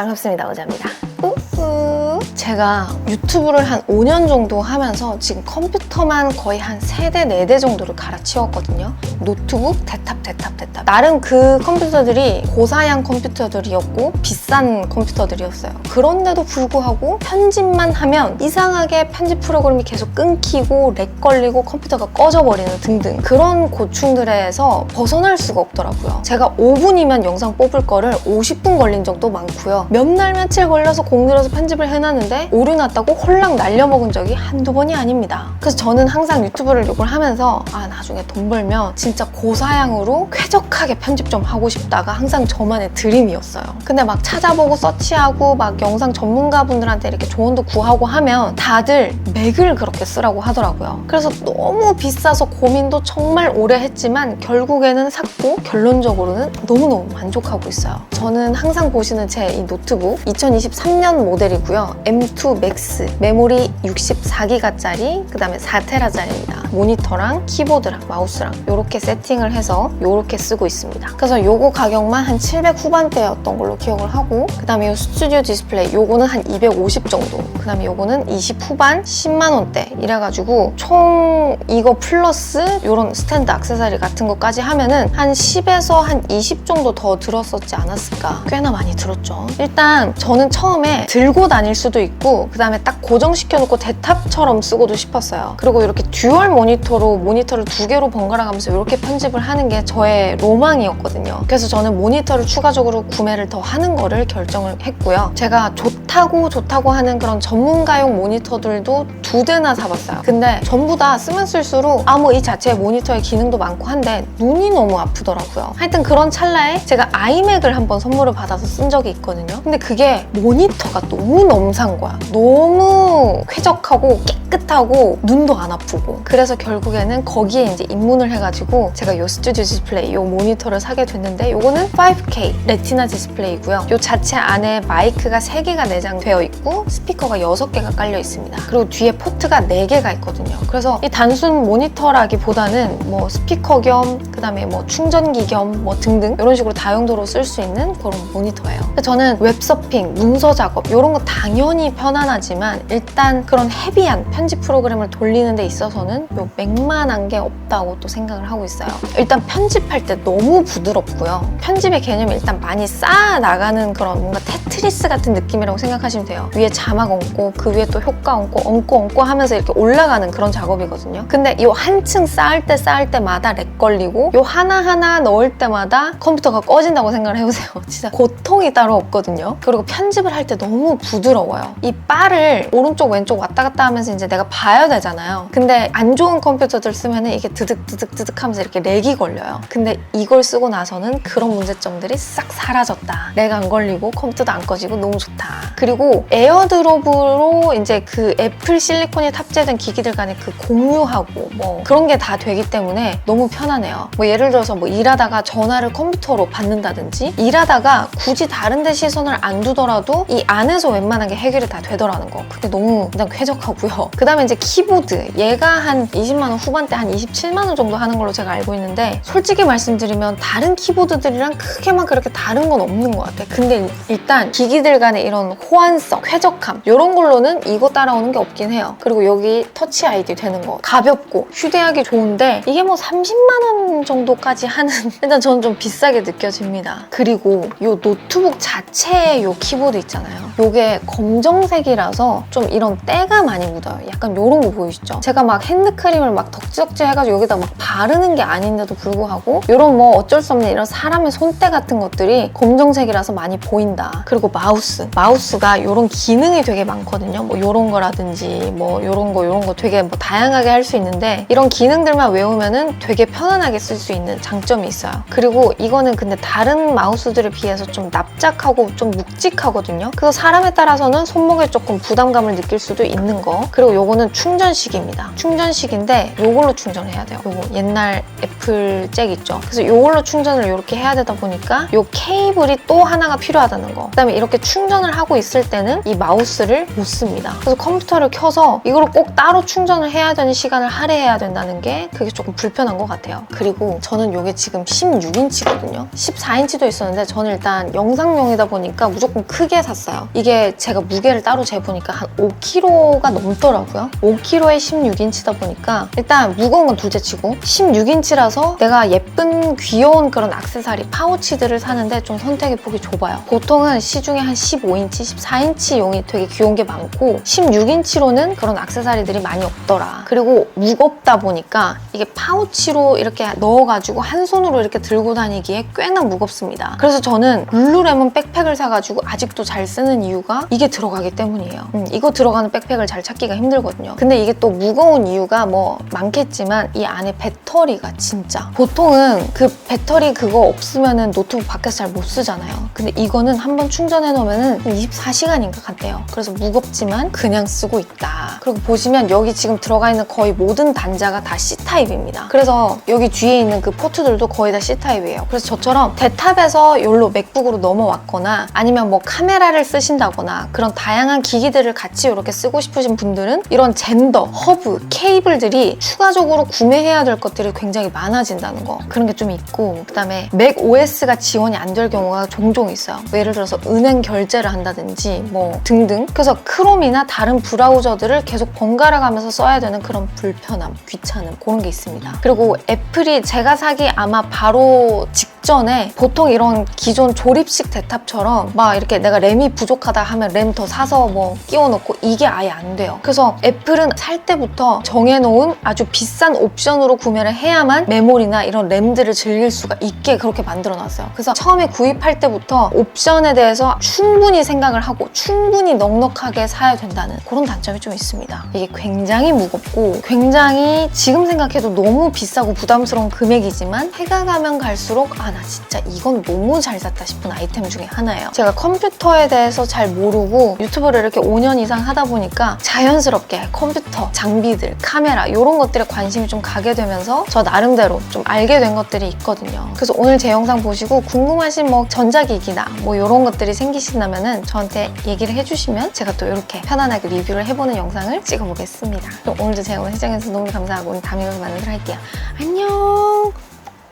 반갑습니다. 의자입니다. 우우. 제가 유튜브를 한 5년 정도 하면서 지금 컴퓨터만 거의 한 3대, 4대 정도를 갈아치웠거든요. 노트북, 대탑, 대탑, 대탑. 나름 그 컴퓨터들이 고사양 컴퓨터들이었고 비싼 컴퓨터들이었어요. 그런데도 불구하고 편집만 하면 이상하게 편집 프로그램이 계속 끊기고 렉 걸리고 컴퓨터가 꺼져버리는 등등 그런 고충들에서 벗어날 수가 없더라고요. 제가 5분이면 영상 뽑을 거를 50분 걸린 적도 많고요. 몇 날 며칠 걸려서 공들여서 편집을 해놨는데 오류 났다고 홀랑 날려먹은 적이 한두 번이 아닙니다. 그래서 저는 항상 유튜브를 이걸 하면서 아 나중에 돈 벌면 진짜 고사양으로 쾌적 하게 편집 좀 하고 싶다가 항상 저만의 드림이었어요. 근데 막 찾아보고 서치하고 막 영상 전문가분들한테 이렇게 조언도 구하고 하면 다들 맥을 그렇게 쓰라고 하더라고요. 그래서 너무 비싸서 고민도 정말 오래 했지만 결국에는 샀고 결론적으로는 너무너무 만족하고 있어요. 저는 항상 보시는 제 이 노트북 2023년 모델이고요. M2 Max 메모리 64기가짜리 그 다음에 4테라짜리입니다. 모니터랑 키보드랑 마우스랑 이렇게 세팅을 해서 이렇게 쓰고 있습니다. 그래서 요거 가격만 한 700 후반대였던 걸로 기억을 하고 그 다음에 이 스튜디오 디스플레이 요거는 한 250 정도 그 다음에 요거는 20 후반 10만 원대 이래가지고 총 이거 플러스 요런 스탠드 액세서리 같은 것까지 하면은 한 10에서 한 20 정도 더 들었었지 않았을까? 꽤나 많이 들었죠. 일단 저는 처음에 들고 다닐 수도 있고 그 다음에 딱 고정시켜놓고 대탑처럼 쓰고도 싶었어요. 그리고 이렇게 듀얼 모니터로 모니터를 두 개로 번갈아 가면서 이렇게 편집을 하는 게 저의 로 망이었거든요. 그래서 저는 모니터를 추가적으로 구매를 더 하는 거를 결정을 했고요. 제가 좋다고 좋다고 하는 그런 전문가용 모니터들도 두 대나 사봤어요. 근데 전부 다 쓰면 쓸수록 아 뭐 이 자체의 모니터의 기능도 많고 한데 눈이 너무 아프더라고요. 하여튼 그런 찰나에 제가 아이맥을 한번 선물을 받아서 쓴 적이 있거든요. 근데 그게 모니터가 너무 넘산 거야. 너무 쾌적하고 깨끗하고 눈도 안 아프고. 그래서 결국에는 거기에 이제 입문을 해가지고 제가 요 스튜디오 디스플레이 요 모니터를 사게 됐는데 요거는 5K 레티나 디스플레이고요. 요 자체 안에 마이크가 3개가 내장되어 있고 스피커가 6개가 깔려 있습니다. 그리고 뒤에 포트가 4개가 있거든요. 그래서 이 단순 모니터라기보다는 뭐 스피커 겸 그다음에 뭐 충전기 겸 뭐 등등 이런 식으로 다용도로 쓸 수 있는 그런 모니터예요. 저는 웹서핑, 문서 작업 이런 거 당연히 편안하지만 일단 그런 헤비한 편집 프로그램을 돌리는 데 있어서는 요 맥만한 게 없다고 또 생각을 하고 있어요. 일단 편집할 때 너무 부드럽고요. 편집의 개념이 일단 많이 쌓아 나가는 그런 뭔가 테트리스 같은 느낌이라고 생각하시면 돼요. 위에 자막 얹고 그 위에 또 효과 얹고 얹고 얹고 하면서 이렇게 올라가는 그런 작업이거든요. 근데 이 한층 쌓을 때 쌓을 때마다 렉 걸리고 요 하나하나 넣을 때마다 컴퓨터가 꺼진다고 생각을 해보세요. 진짜 고통이 따로 없거든요. 그리고 편집을 할 때 너무 부드러워요. 이 바를 오른쪽 왼쪽 왔다 갔다 하면서 이제 내가 봐야 되잖아요. 근데 안 좋은 컴퓨터들 쓰면은 이게 드득드득드득 하면서 이렇게 렉이 걸려요. 근데 이걸 쓰고 나서는 그런 문제점들이 싹 사라졌다. 렉안 걸리고 컴퓨터도 안 꺼지고 너무 좋다. 그리고 에어드롭으로 이제 그 애플 실리콘이 탑재된 기기들 간에 그 공유하고 뭐 그런 게 다 되기 때문에 너무 편하네요. 뭐 예를 들어서 뭐 일하다가 전화를 컴퓨터로 받는다든지 일하다가 굳이 다른 데 시선을 안 두더라도 이 안에서 웬만한 게 해결이 다 되더라는 거. 그게 너무 일단 쾌적하고요. 그 다음에 이제 키보드. 얘가 한 20만 원 후반대 한 27만 원 정도 하는 걸로 제가 알고 있는데 솔직히 말씀드리면 다른 키보드들이랑 크게 막 그렇게 다른 건 없는 것 같아. 근데 일단 기기들 간의 이런 호환성, 쾌적함 이런 걸로는 이거 따라오는 게 없긴 해요. 그리고 여기 터치 아이디 되는 거. 가볍고 휴대하기 좋은데 이게 뭐 30만 원 정도까지 하는 일단 저는 좀 비싸게 느껴집니다. 그리고 이 노트북 자체의 이 키보드 있잖아요. 이게 검정색이라서 좀 이런 때가 많이 묻어요. 약간 이런 거 보이시죠? 제가 막 핸드크림을 막 덕지덕지 해가지고 여기다 막 바르는 게 아닌데도 불구하고 이런 뭐 어쩔 수 없는 이런 사람의 손때 같은 것들이 검정색이라서 많이 보인다. 그리고 마우스. 마우스가 이런 기능이 되게 많거든요. 뭐 이런 거라든지 뭐 이런 거 이런 거 되게 뭐 다양하게 할 수 있는데 이런 기능들만 외우면은 되게 편안하게 쓸 수 있는 장점이 있어요. 그리고 이거는 근데 다른 마우스들에 비해서 좀 납작하고 좀 묵직하거든요. 그래서 사람에 따라서는 손목에 조금 부담감을 느낄 수도 있는 거. 그리고 요거는 충전식입니다. 충전식인데 요걸로 충전해야 돼요. 요거 옛날 애플 잭 있죠? 그래서 요걸로 충전을 이렇게 해야 되다 보니까 요 케이블이 또 하나가 필요하다는 거 그다음에 이렇게 충전을 하고 있을 때는 이 마우스를 못 씁니다. 그래서 컴퓨터를 켜서 이걸 꼭 따로 충전을 해야 되는 시간을 할애해야 된다는 게 그게 조금 불편한 것 같아요. 그리고 저는 이게 지금 16인치거든요. 14인치도 있었는데 저는 일단 영상용이다 보니까 무조건 크게 샀어요. 이게 제가 무게를 따로 재보니까 한 5kg가 넘더라고요. 5kg에 16인치다 보니까 일단 무거운 건 둘째치고 16인치라서 내가 예쁜 귀여운 그런 악세사리 파우치들을 사는데 좀 선택의 폭이 좁아요. 보통은 시중에 한 15인치, 14인치 용이 되게 귀여운 게 많고 16인치로는 그런 악세사리들이 많이 없더라. 그리고 무겁다 보니까 이게 파우치로 이렇게 넣어가지고 한 손으로 이렇게 들고 다니기에 꽤나 무겁습니다. 그래서 저는 룰루레몬 백팩을 사가지고 아직도 잘 쓰는 이유가 이게 들어가기 때문이에요. 음, 이거 들어가는 백팩을 잘 찾기가 힘들거든요. 근데 이게 또 무거운 이유가 뭐 많겠지만 이 안에 배터리가 진짜 보통은 그 배터리 그거 없으면은 노트북 밖에서 잘 못 쓰잖아요. 근데 이거는 한번 충전해 놓으면은 24시간인가 간대요. 그래서 무겁지만 그냥 쓰고 있다. 그리고 보시면 여기 지금 들어가 있는 거의 모든 단자가 다 C타입입니다. 그래서 여기 뒤에 있는 그 포트들도 거의 다 C타입이에요. 그래서 저처럼 대탑에서 여기로 맥북으로 넘어왔거나 아니면 뭐 카메라를 쓰신다거나 그런 다양한 기기들을 같이 이렇게 쓰고 싶으신 분들은 이런 젠더, 허브, 케이블들이 추가적으로 구매해야 될 것들이 굉장히 많아진다는 거 그런 게좀 있고 그다음에 맥 OS가 지원이 안 될 경우가 종종 있어요. 뭐 예를 들어서 은행 결제를 한다든지 뭐 등등 그래서 크롬이나 다른 브라우저들을 계속 번갈아 가면서 써야 되는 그런 불편함, 귀찮음 그런 게 있습니다. 그리고 애플이 제가 사기 아마 바로 직 전에 보통 이런 기존 조립식 대탑처럼 막 이렇게 내가 램이 부족하다 하면 램 더 사서 뭐 끼워 넣고 이게 아예 안 돼요. 그래서 애플은 살 때부터 정해놓은 아주 비싼 옵션으로 구매를 해야만 메모리나 이런 램들을 즐길 수가 있게 그렇게 만들어 놨어요. 그래서 처음에 구입할 때부터 옵션에 대해서 충분히 생각을 하고 충분히 넉넉하게 사야 된다는 그런 단점이 좀 있습니다. 이게 굉장히 무겁고 굉장히 지금 생각해도 너무 비싸고 부담스러운 금액이지만 해가 가면 갈수록 아 나 진짜 이건 너무 잘 샀다 싶은 아이템 중에 하나예요. 제가 컴퓨터에 대해서 잘 모르고 유튜브를 이렇게 5년 이상 하다 보니까 자연스럽게 컴퓨터, 장비들, 카메라 이런 것들에 관심이 좀 가게 되면서 저 나름대로 좀 알게 된 것들이 있거든요. 그래서 오늘 제 영상 보시고 궁금하신 뭐 전자기기나 뭐 이런 것들이 생기신다면은 저한테 얘기를 해주시면 제가 또 이렇게 편안하게 리뷰를 해보는 영상을 찍어보겠습니다. 그럼 오늘도 제가 오늘 시청해주셔서 너무 감사하고 오늘 다음에 만나도록 할게요. 안녕!